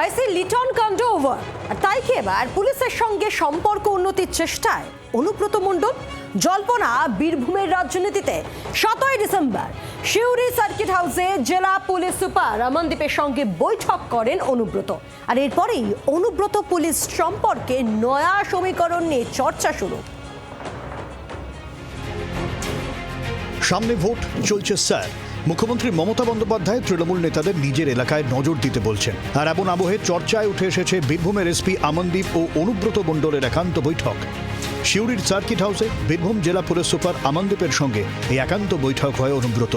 আইসি লিটন কাণ্ড ওভার আর তাই কি এবার পুলিশের সঙ্গে সম্পর্ক উন্নতির চেষ্টায়? অনুব্রত মণ্ডল, জল্পনা বীরভূমের রাজনীতিতে সতেরোই ডিসেম্বর শিউরি সার্কিট হাউসে জেলা পুলিশ সুপার রমনদীপের সঙ্গে বৈঠক করেন অনুব্রত। আর এরপরেই অনুব্রত পুলিশ সম্পর্কে নয়া সমীকরণ নিয়ে চর্চা শুরু। সামনে ভোট, চলছে স্যার। মুখ্যমন্ত্রী মমতা বন্দ্যোপাধ্যায় তৃণমূল নেতাদের নিজের এলাকায় নজর দিতে বলছেন। আর এমন আবহে চর্চায় উঠে এসেছে বীরভূমের এসপি আমনদীপ ও অনুব্রত মণ্ডলের একান্ত বৈঠক। শিউরির সার্কিট হাউসে বীরভূম জেলা পুলিশ সুপার আমনদীপের সঙ্গে এই একান্ত বৈঠক হয় অনুব্রত।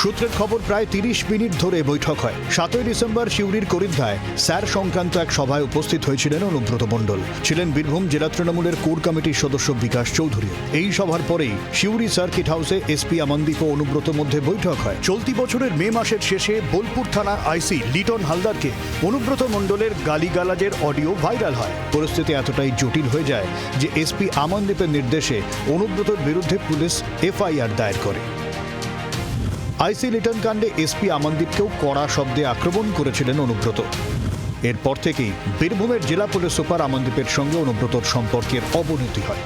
সূত্রের খবর, প্রায় তিরিশ মিনিট ধরে বৈঠক হয়। সাতই ডিসেম্বর শিউরির করিদ্ধায় স্যার সংক্রান্ত এক সভায় উপস্থিত হয়েছিলেন অনুব্রত মণ্ডল। ছিলেন বীরভূম জেলা তৃণমূলের কোর কমিটির সদস্য বিকাশ চৌধুরী। এই সভার পরেই শিউরি সার্কিট হাউসে এসপি আমনদীপ ও অনুব্রত মধ্যে বৈঠক হয়। চলতি বছরের মে মাসের শেষে বোলপুর থানা আইসি লিটন হালদারকে অনুব্রত মণ্ডলের গালিগালাজের অডিও ভাইরাল হয়। পরিস্থিতি এতটাই জটিল হয়ে যায় যে এসপি আমনদীপের নির্দেশে অনুব্রতর বিরুদ্ধে পুলিশ এফআইআর দায়ের করে। আইসি লিটন কাণ্ডে এসপি আমনদীপকেও কড়া শব্দে আক্রমণ করেছিলেন অনুব্রত। এরপর থেকেই বীরভূমের জেলা পুলিশ সুপার আমনদীপের সঙ্গে অনুব্রতর সম্পর্কের অবনতি হয়।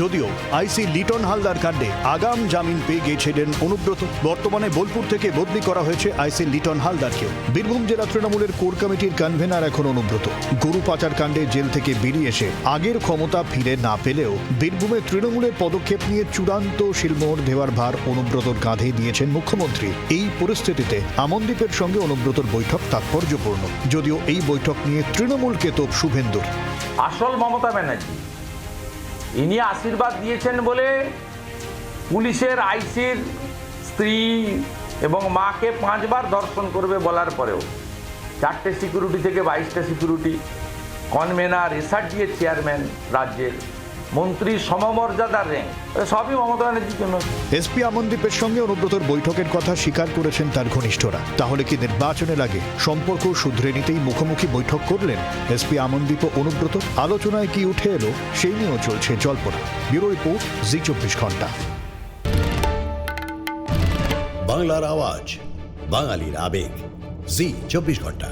যদিও আইসি লিটন হালদার কাণ্ডে আগাম জামিন পেয়ে গিয়েছিলেন অনুব্রত। বর্তমানে বোলপুর থেকে বদলি করা হয়েছে আইসি লিটন হালদারকেও বীরভূম জেলা তৃণমূলের কোর কমিটির কনভেনার এখন অনুব্রত। গরু পাচার কাণ্ডে জেল থেকে বেরিয়ে এসে আগের ক্ষমতা ফিরে না পেলেও বীরভূমে তৃণমূলের পদক্ষেপ নিয়ে চূড়ান্ত শিলমোহর দেওয়ার ভার অনুব্রতর কাঁধে দিয়েছেন মুখ্যমন্ত্রী। এই পরিস্থিতিতে আমনদীপের সঙ্গে অনুব্রতর বৈঠক তাৎপর্যপূর্ণ। যদিও এই বৈঠক নিয়ে তৃণমূলকে তোপ শুভেন্দুর। আসল মমতা ব্যানার্জি ইনি আশীর্বাদ দিয়েছেন বলে পুলিশের আইসির স্ত্রী এবং মাকে পাঁচবার দর্শন করবে বলার পরেও চারটে সিকিউরিটি থেকে বাইশটা সিকিউরিটি, কনভেনার এসআরডি চেয়ারম্যান রাজ্যের মন্ত্রী সমমর্যাদার র্যাঙ্ক সবই মমতা ব্যানার্জির জন্য। এসপি আমনদীপের সঙ্গে অনুব্রতর বৈঠকের কথা স্বীকার করেছেন তার ঘনিষ্ঠরা। তাহলে কি নির্বাচনে লাগে সম্পর্ক শুধরে নিতেই মুখোমুখি বৈঠক করলেন এসপি আমনদীপ ও অনুব্রত? আলোচনায় কি উঠে এলো সেই নিয়েও চলছে জল্পনা। ব্যুরো রিপোর্ট জি চব্বিশ ঘণ্টা। বাংলার আওয়াজ বাঙালির আবেগ। জি চব্বিশ ঘণ্টা।